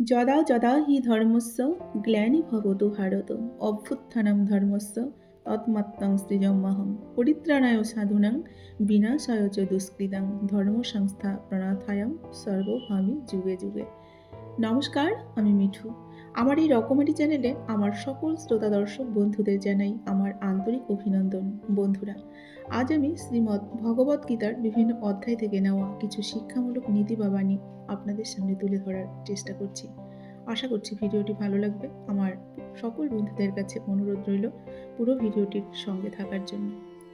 যদা যদা হি ধর্মস্য, গ্লানি ভবতু ভারত অভ্যুত্থানম ধর্মস্য, তৎমাত্তং সৃজমহম পরিত্রাণায় সাধুনাং, বিনাশায় চ দুষ্কৃতাং ধর্ম সংস্থা প্রণাথায়াম সর্বভামী যুগে যুগে। নমস্কার, আমি মিঠু। আমার এই রকমারি চ্যানেলে আমার সকল শ্রোতা দর্শক বন্ধুদের জানাই আমার আন্তরিক অভিনন্দন। বন্ধুরা, আজ আমি শ্রীমদ্ ভগবত গীতার বিভিন্ন অধ্যায় থেকে নেওয়া কিছু শিক্ষামূলক নীতি বা বাণী আপনাদের সামনে তুলে ধরার চেষ্টা করছি। আশা করছি ভিডিওটি ভালো লাগবে। আমার সকল বন্ধুদের কাছে অনুরোধ রইল পুরো ভিডিওটির সঙ্গে থাকার জন্য।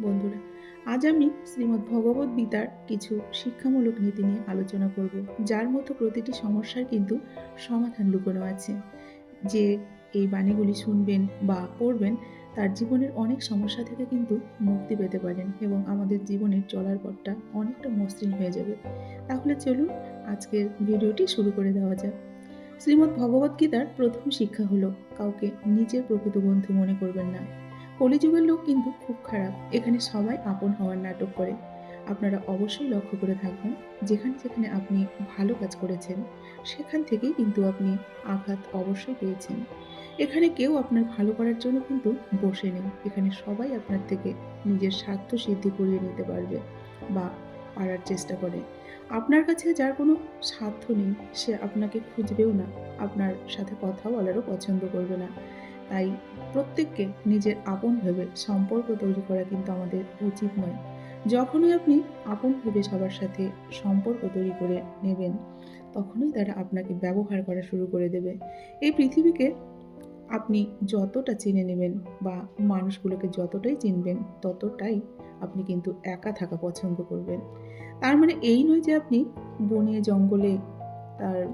বন্ধুরা আজ আমি শ্রীমদ্ ভগবত গীতার কিছু শিক্ষামূলক নীতি নিয়ে আলোচনা করব, যার মতো প্রতিটি সমস্যার কিন্তু সমাধান লুকোনো আছে। যে এই বাণীগুলি শুনবেন বা পড়বেন, তার জীবনের অনেক সমস্যা থেকে কিন্তু মুক্তি পেতে পারেন এবং আমাদের জীবনের চলার পথটা অনেকটা মসৃণ হয়ে যাবে। তাহলে চলুন আজকের ভিডিওটি শুরু করে দেওয়া যাক। শ্রীমদ্ ভগবত গীতার প্রথম শিক্ষা হলো, কাউকে নিজের প্রকৃত বন্ধু মনে করবেন না। কলিযুগের লোক কিন্তু খুব খারাপ। এখানে সবাই আপন হওয়ার নাটক করে। আপনারা অবশ্যই লক্ষ্য করে থাকবেন, যেখানে যেখানে আপনি ভালো কাজ করেছেন, সেখান থেকেই কিন্তু আপনি আঘাত অবশ্যই পেয়েছেন। এখানে কেউ আপনার ভালো করার জন্য কিন্তু বসে নেই। এখানে সবাই আপনার থেকে নিজের স্বার্থ সিদ্ধি করিয়ে নিতে পারবে বা পারার চেষ্টা করে। আপনার কাছে যার কোনো স্বার্থ নেই, সে আপনাকে খুঁজবেও না। আপনার সাথে কথা বলারও পছন্দ করবে না। তাই প্রত্যেককে নিজের আপন ভেবে সম্পর্ক তৈরি করা কিন্তু আমাদের উচিত নয়। যখনই আপনি আপন ভেবে সবার সাথে সম্পর্ক তৈরি করে নেবেন, তখনই তারা আপনাকে ব্যবহার করা শুরু করে দেবে। এই পৃথিবীকে আপনি যতটা চিনে নেবেন বা মানুষগুলোকে যতটাই চিনবেন, ততটাই আপনি কিন্তু একা থাকা পছন্দ করবেন। তার মানে এই নয় যে আপনি বনে, জঙ্গলে, তার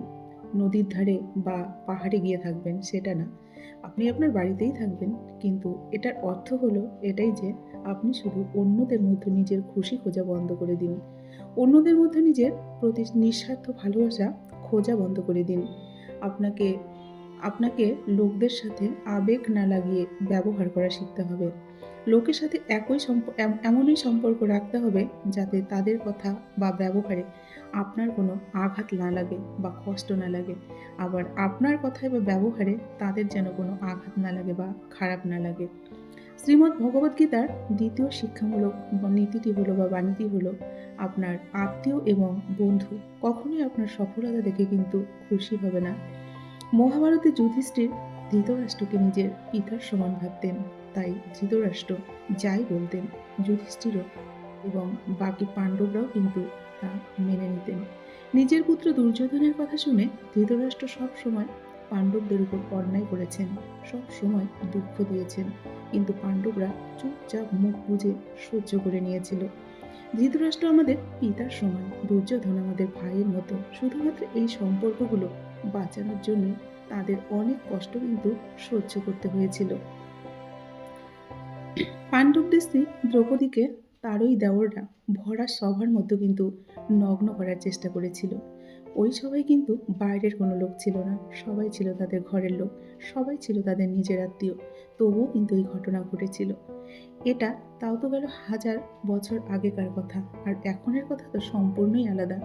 নদীর ধারে বা পাহাড়ে গিয়ে থাকবেন, সেটা না। আপনি আপনার বাড়িতেই থাকবেন, কিন্তু এটার অর্থ হলো এটাই যে আপনি শুধু অন্যদের মধ্যে নিজের খুশি খোঁজা বন্ধ করে দিন। অন্যদের মধ্যে নিজের প্রতি নিঃস্বার্থ ভালোবাসা খোঁজা বন্ধ করে দিন। আপনাকে আপনাকে লোকদের সাথে আবেগ না লাগিয়ে ব্যবহার করা শিখতে হবে। লোকের সাথে একই এমনই সম্পর্ক রাখতে হবে যাতে তাদের কথা বা ব্যবহারে আপনার কোনো আঘাত না লাগে বা কষ্ট না লাগে। আবার আপনার কথায় বা ব্যবহারে তাদের যেন কোনো আঘাত না লাগে বা খারাপ না লাগে। শ্রীমদ্ ভগবদ্গীতার দ্বিতীয় শিক্ষামূলক নীতিটি হলো বা বাণীটি হলো, আপনার আত্মীয় এবং বন্ধু কখনোই আপনার সফলতা দেখে কিন্তু খুশি হবে না। মহাভারতে যুধিষ্ঠির ধৃতরাষ্ট্রকে নিজের পিতার সমান ভাবতেন, তাই ধৃতরাষ্ট্র যাই বলতেন, যুধিষ্ঠিরও এবং বাকি পাণ্ডবরাও কিন্তু তা মেনে নিতেন। নিজের পুত্র দুর্যোধনের কথা শুনে ধৃতরাষ্ট্র সব সময় পাণ্ডবদের উপর অন্যায় করেছেন, সব সময় দুঃখ দিয়েছেন। কিন্তু পাণ্ডবরা চুপচাপ মুখ বুজে সহ্য করে নিয়েছিল। ধৃতরাষ্ট্র আমাদের পিতার সমান, দুর্যোধন আমাদের ভাইয়ের মতো। শুধুমাত্র এই সম্পর্কগুলো বাঁচানোর জন্য তাদের অনেক কষ্ট কিন্তু সহ্য করতে হয়েছিল। পাণ্ডবদের স্ত্রী দ্রৌপদীকে তারই দেওররা ভরা সভার মধ্যে কিন্তু নগ্ন করার চেষ্টা করেছিল। ওই সবাই কিন্তু বাইরের কোনো লোক ছিল না। সবাই ছিল তাদের ঘরের লোক, সবাই ছিল তাদের নিজের আত্মীয়। তবুও কিন্তু এই ঘটনা ঘটেছিল। এটা তাও তো গেল হাজার বছর আগেকার কথা, আর এখনের কথা তো সম্পূর্ণই আলাদা।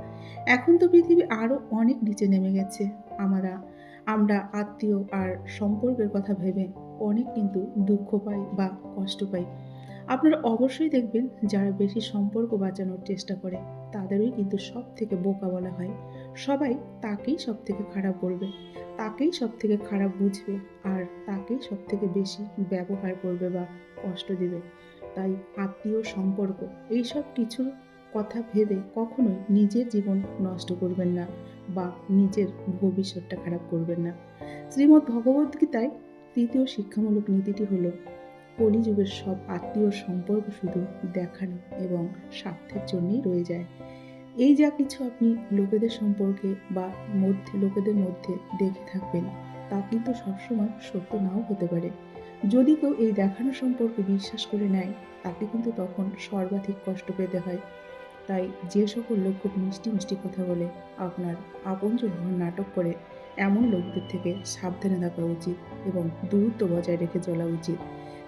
এখন তো পৃথিবী আরও অনেক নিচে নেমে গেছে। আমরা আমরা আত্মীয় আর সম্পর্কের কথা ভেবে অনেক কিন্তু দুঃখ পাই বা কষ্ট পাই। আপনারা অবশ্যই দেখবেন যারা বেশি সম্পর্ক বাঁচানোর চেষ্টা করে, তাদেরই কিন্তু সব থেকে বোকা বলা হয়। সবাই তাকেই সব থেকে খারাপ বলবে, তাকেই সব থেকে খারাপ বুঝবে আর তাকেই সব থেকে বেশি ব্যবহার করবে বা কষ্ট দেবে। তাই আত্মীয় সম্পর্ক, এইসব কিছুর কথা ভেবে কখনোই নিজের জীবন নষ্ট করবেন না বা নিজের ভবিষ্যৎটা খারাপ করবেন না। শ্রীমদ্ ভগবদ্গীতায় তৃতীয় শিক্ষামূলক নীতিটি হলো কলিযুগের সব আত্মীয় সম্পর্ক শুধু দেখানো এবং স্বার্থের জন্যই রয়ে যায়। এই যা কিছু আপনি লোকেদের সম্পর্কে বা মধ্যে, লোকেদের মধ্যে দেখে থাকবেন, তা কিন্তু সবসময় সত্য নাও হতে পারে। যদি কেউ এই দেখানো সম্পর্কে বিশ্বাস করে নেয়, তাকে কিন্তু তখন সর্বাধিক কষ্ট পেতে হয়। তাই যে সকল লোক খুব মিষ্টি মিষ্টি কথা বলে, আপনার আপনজন নাটক করে এমন লোকদের থেকে সাবধানে থাকা উচিত এবং দূরত্ব বজায় রেখে চলা উচিত।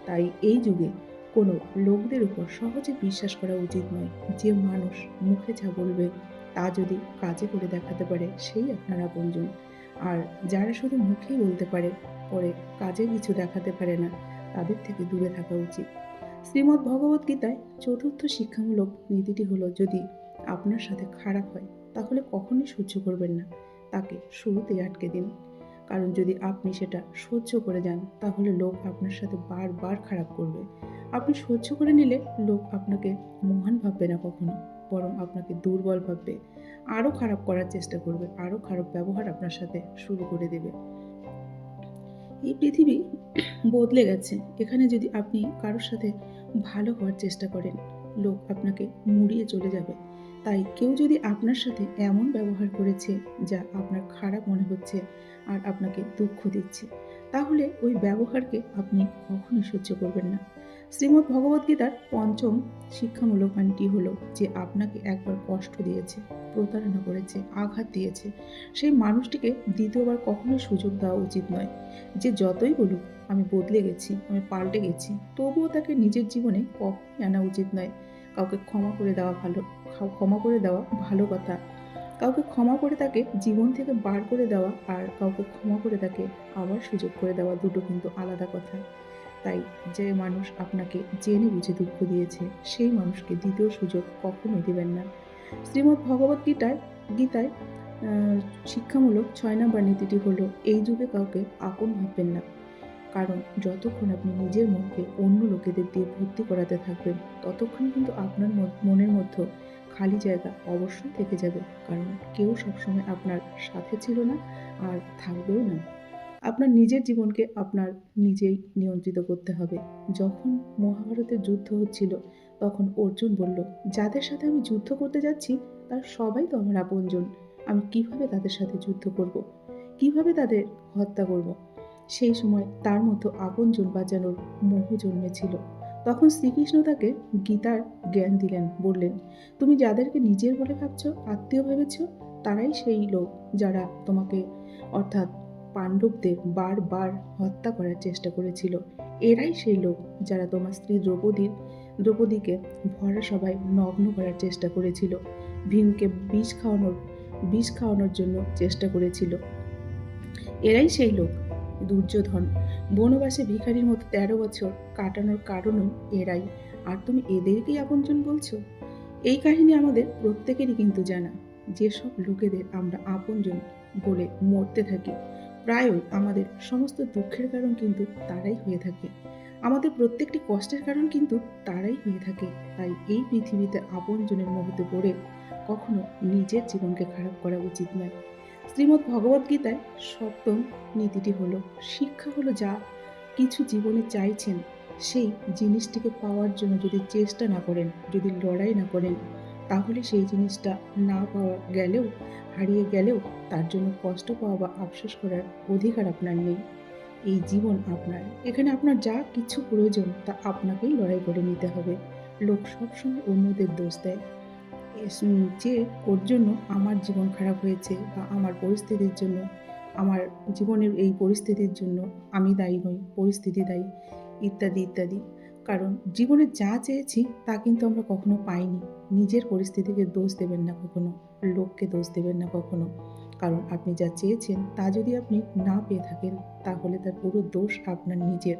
তাই এই যুগে কোনো লোকদের উপর সহজে বিশ্বাস করা উচিত নয় যে মানুষ মুখে যা বলবে তা যদি কাজে করে দেখাতে পারে সেই আপনার আপনজন। আর যারা শুধু মুখেই বলতে পারে, পরে কাজে কিছু দেখাতে পারে না, তাদের থেকে দূরে থাকা উচিত। শ্রীমদ্ ভগবত গীতায় চতুর্থ শিক্ষামূলক নীতিটি হলো, যদি আপনার সাথে খারাপ হয়, তাহলে কখনোই সহ্য করবেন না। তাকে শুরুতেই আটকে দিন। কারণ যদি আপনি সেটা সহ্য করে যান, তাহলে লোক আপনার সাথে বারবার খারাপ করবে। আপনি সহ্য করে নিলে লোক আপনাকে মহান ভাববে না কখনো, বরং আপনাকে দুর্বল ভাববে। আরও খারাপ করার চেষ্টা করবে, আরও খারাপ ব্যবহার আপনার সাথে শুরু করে দেবে। এই পৃথিবী বদলে গেছে। এখানে যদি আপনি কারোর সাথে ভালো হওয়ার চেষ্টা করেন, লোক আপনাকে মুড়িয়ে চলে যাবে। তাই কেউ যদি আপনার সাথে এমন ব্যবহার করেছে যা আপনার খারাপ মনে হচ্ছে আর আপনাকে দুঃখ দিচ্ছে, তাহলে ওই ব্যবহারকে আপনি কখনোই সহ্য করবেন না। শ্রীমদ্ ভগবদ্গীতার পঞ্চম শিক্ষামূলক বাণীটি হলো যে আপনাকে একবার কষ্ট দিয়েছে, প্রতারণা করেছে, আঘাত দিয়েছে, সেই মানুষটিকে দ্বিতীয়বার কখনোই সুযোগ দেওয়া উচিত নয়। যে যতই বলুক, আমি বদলে গেছি, আমি পাল্টে গেছি, তবুও তাকে নিজের জীবনে কখনোই আনা উচিত নয়। কাউকে ক্ষমা করে দেওয়া ভালো ক্ষমা করে দেওয়া ভালো কথা। কাউকে ক্ষমা করে তাকে জীবন থেকে বার করে দেওয়া আর কাউকে ক্ষমা করে তাকে আবার সুযোগ করে দেওয়া দুটো কিন্তু আলাদা কথা। তাই যে মানুষ আপনাকে জেনে বুঝে দুঃখ দিয়েছে, সেই মানুষকে দ্বিতীয় সুযোগ কখনোই দেবেন না। শ্রীমদ্ ভগবত গীতায় গীতায় শিক্ষামূলক ছয় নম্বর নীতিটি হলো, এই যুগে কাউকে আপন ভাববেন না। কারণ যতক্ষণ আপনি নিজের মনকে অন্য লোকেদের দিয়ে ভর্তি করাতে থাকবেন, ততক্ষণ কিন্তু আপনার মন- মনের মধ্যে খালি জায়গা অবশ্যই থেকে যাবে। কারণ কেউ সবসময় আপনার সাথে ছিল না আর থাকবেও না। আপনার নিজের জীবনকে আপনার নিজেই নিয়ন্ত্রিত করতে হবে। যখন মহাভারতের যুদ্ধ হচ্ছিল, তখন অর্জুন বলল, যাদের সাথে আমি যুদ্ধ করতে যাচ্ছি, তার সবাই তো আমার আপনজন। আমি কীভাবে তাদের সাথে যুদ্ধ করব? কীভাবে তাদের হত্যা করব? সেই সময় তার মতো আপনজন বাঁচানোর মোহ জন্মেছিল। তখন শ্রীকৃষ্ণ তাকে গীতার জ্ঞান দিলেন, বললেন, তুমি যাদেরকে নিজের বলে ভাবছ, আত্মীয় ভেবেছ, তারাই সেই লোক যারা তোমাকে, অর্থাৎ পাণ্ডবদের বারবার হত্যা করার চেষ্টা করেছিল। এরাই সেই লোক যারা তোমার স্ত্রী দ্রৌপদীর দ্রৌপদীকে ভরা সবাই নগ্ন করার চেষ্টা করেছিল। ভীমকে বিষ খাওয়ানোর বিষ খাওয়ানোর জন্য চেষ্টা করেছিল। এরাই সেই লোক দুর্যোধন। বনবাসে ভিখারির মতো তেরো বছর কাটানোর কারণও এরাই। আর তুমি এদেরকেই আপনজন বলছো? এই কাহিনী আমাদের প্রত্যেকেরই কিন্তু জানা। যেসব লোকেদের আমরা আপনজন বলে মরতে থাকি, প্রায়ই আমাদের সমস্ত দুঃখের কারণ কিন্তু তারাই হয়ে থাকে। আমাদের প্রত্যেকটি কষ্টের কারণ কিন্তু তারাই হয়ে থাকে। তাই এই পৃথিবীতে আপনজনের মুহূর্তে পড়ে কখনো নিজের জীবনকে খারাপ করা উচিত নয়। শ্রীমদ্ ভগবদ্গীতায় সপ্তম নীতিটি হলো, শিক্ষা হলো যা কিছু জীবনে চাইছেন, সেই জিনিসটিকে পাওয়ার জন্য যদি চেষ্টা না করেন, যদি লড়াই না করেন, তাহলে সেই জিনিসটা না পাওয়া গেলেও, হারিয়ে গেলেও তার জন্য কষ্ট পাওয়া বা আফসোস করার অধিকার আপনার নেই। এই জীবন আপনার। এখানে আপনার যা কিছু প্রয়োজন তা আপনাকেই লড়াই করে নিতে হবে। লোক সবসময় অন্যদের দোষ দেয়। যে ওর জন্য আমার জীবন খারাপ হয়েছে বা আমার পরিস্থিতির জন্য, আমার জীবনের এই পরিস্থিতির জন্য আমি দায়ী নই, পরিস্থিতি দায়ী, ইত্যাদি ইত্যাদি। কারণ জীবনে যা চেয়েছি তা কিন্তু আমরা কখনো পাইনি। নিজের পরিস্থিতিকে দোষ দেবেন না কখনো, লোককে দোষ দেবেন না কখনো। কারণ আপনি যা চেয়েছেন তা যদি আপনি না পেয়ে থাকেন, তাহলে তার পুরো দোষ আপনার নিজের,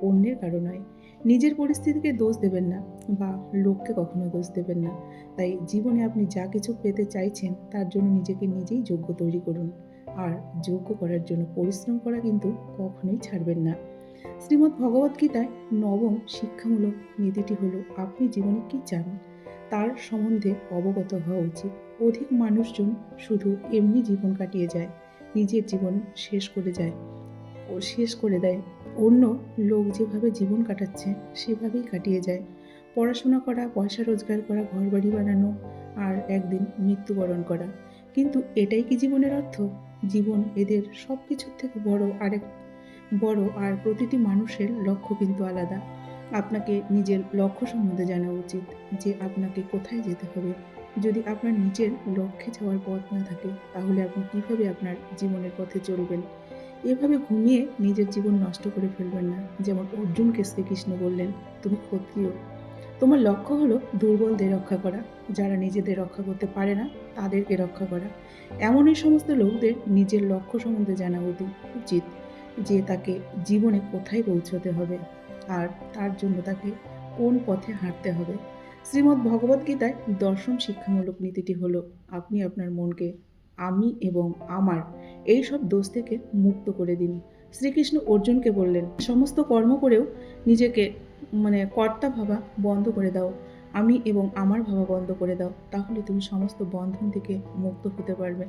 অন্যের কারণ নিজের পরিস্থিতিকে দোষ দেবেন না বা লোককে কখনো দোষ দেবেন না। তাই জীবনে আপনি যা কিছু পেতে চাইছেন, তার জন্য নিজেকে নিজেই যোগ্য তৈরি করুন। আর যোগ্য করার জন্য পরিশ্রম করা কিন্তু কখনোই ছাড়বেন না। শ্রীমদ্ ভগবদ্গীতায় নবম শিক্ষামূলক নীতিটি হলো, আপনি জীবনে কি চান তার সম্বন্ধে অবগত হওয়া উচিত। অধিক মানুষজন শুধু এমনি জীবন কাটিয়ে যায়, নিজের জীবন শেষ করে যায়, ও শেষ করে দেয় অন্য লোক যেভাবে জীবন কাটাচ্ছে, সেভাবেই কাটিয়ে যায়। পড়াশোনা করা, পয়সা রোজগার করা, ঘরবাড়ি বানানো আর একদিন মৃত্যুবরণ করা। কিন্তু এটাই কি জীবনের অর্থ? জীবন এদের সব কিছুর থেকে বড় আরেক, বড় আর প্রতিটি মানুষের লক্ষ্য কিন্তু আলাদা। আপনাকে নিজের লক্ষ্য সম্বন্ধে জানা উচিত যে আপনাকে কোথায় যেতে হবে। যদি আপনার নিজের লক্ষ্যে যাওয়ার পথ না থাকে, তাহলে আপনি কীভাবে আপনার জীবনের পথে চলবেন? এভাবে ঘুমিয়ে নিজের জীবন নষ্ট করে ফেলবেন না। যেমন অর্জুনকে শ্রীকৃষ্ণ বললেন, তুমি ক্ষত্রিয়। তোমার লক্ষ্য হলো দুর্বলদের রক্ষা করা। যারা নিজেদের রক্ষা করতে পারে না, তাদেরকে রক্ষা করা। এমন এই সমস্ত লোকদের নিজের লক্ষ্য সম্বন্ধে জানা উচিত যে তাকে জীবনে কোথায় পৌঁছতে হবে আর তার জন্য তাকে কোন পথে হাঁটতে হবে। শ্রীমদ্ ভগবদ্গীতায় দর্শন শিক্ষামূলক নীতিটি হলো, আপনি আপনার মনকে আমি এবং আমার, এই সব দোষ থেকে মুক্ত করে দিন। শ্রীকৃষ্ণ অর্জুনকে বললেন, সমস্ত কর্ম করেও নিজেকে মানে কর্তা ভাবা বন্ধ করে দাও। আমি এবং আমার ভাবা বন্ধ করে দাও। তাহলে তুমি সমস্ত বন্ধন থেকে মুক্ত হতে পারবে।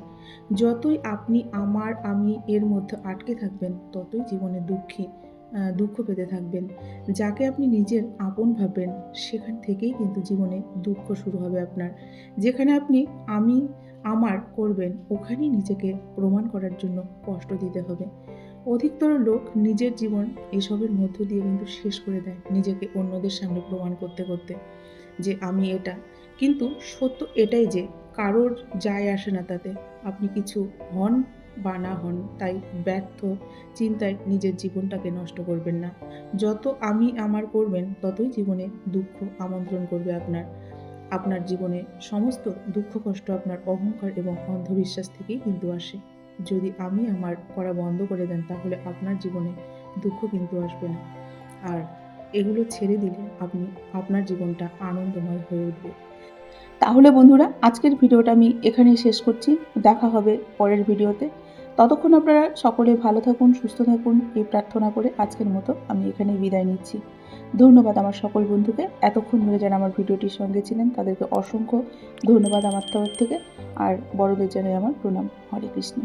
যতই আপনি আমার, আমি এর মধ্যে আটকে থাকবেন, ততই জীবনে দুঃখী দুঃখ পেতে থাকবেন। যাকে আপনি নিজের আপন ভাববেন, সেখান থেকেই কিন্তু জীবনে দুঃখ শুরু হবে আপনার। যেখানে আপনি আমি আমার করবেন ওখানেই নিজেকে প্রমাণ করার জন্য কষ্ট দিতে হবে। অধিকতর লোক নিজের জীবন এসবের মধ্য দিয়ে কিন্তু শেষ করে দেয় নিজেকে অন্যদের সামনে প্রমাণ করতে করতে যে আমি এটা। কিন্তু সত্য এটাই যে কারোর যায় আসে না তাতে। আপনি কিছু হন বা না হন তাই ব্যর্থ চিন্তায় নিজের জীবনটাকে নষ্ট করবেন না। যত আমি আমার করবেন, ততই জীবনে দুঃখ আমন্ত্রণ করবে আপনার। আপনার জীবনে সমস্ত দুঃখ, কষ্ট, আপনার অহংকার এবং অন্ধবিশ্বাস থেকেই কিন্তু আসে। যদি আমি আমার করা বন্ধ করে দেন, তাহলে আপনার জীবনে দুঃখ কিন্তু আসবে না। আর এগুলো ছেড়ে দিলে আপনি, আপনার জীবনটা আনন্দময় হয়ে উঠবে। তাহলে বন্ধুরা, আজকের ভিডিওটা আমি এখানেই শেষ করছি। দেখা হবে পরের ভিডিওতে। ততক্ষণ আপনারা সকলে ভালো থাকুন, সুস্থ থাকুন। এই প্রার্থনা করে আজকের মতো আমি এখানেই বিদায় নিচ্ছি। ধন্যবাদ আমার সকল বন্ধুকে। এতক্ষণ ধরে যারা আমার ভিডিওটির সঙ্গে ছিলেন, তাদেরকে অসংখ্য ধন্যবাদ আমার তরফ থেকে। আর বড়দের জানাই আমার প্রণাম। হরে কৃষ্ণ।